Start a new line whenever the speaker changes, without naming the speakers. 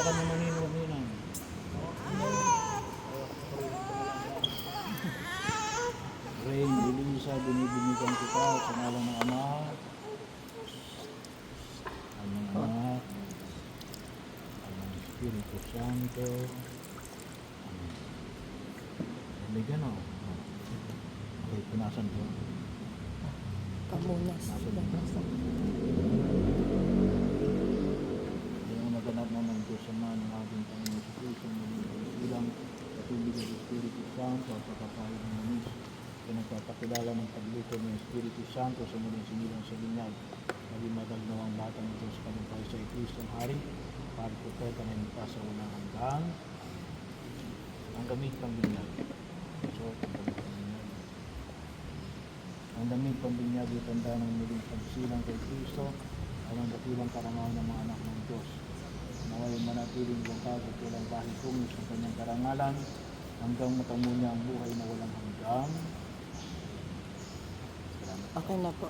Wala ka naman ninong Rain, Elisa, binibinigan kita sa ngalan ng Ama, ang ng Anak, ang ng Espiritu Santo. Amen. May gano'n. Okay, punasan ko.
Pamunas.
Yung Santo at sa kapahay ng manis. Pinagpapakilala ng pagluto ng Espiritu Santo sa muling sinilang sa binyag. Maging madagnaw ang batang ito sa kanumpay sa Kristo ang Hari, para propeta na nita sa walang hanggan. Ang gamit pang binyag. So, ang gamit pang binyag. Ang damit pambinyag itanda ng muling pagsilang kay Kristo ay ang dakilang karangalan ng mga anak ng Diyos. Naway manatiling bangkag at walang bahid kungis ng kanyang karangalan hanggang matamo niya ang buhay na walang hanggang. Salamat.
Okay na po.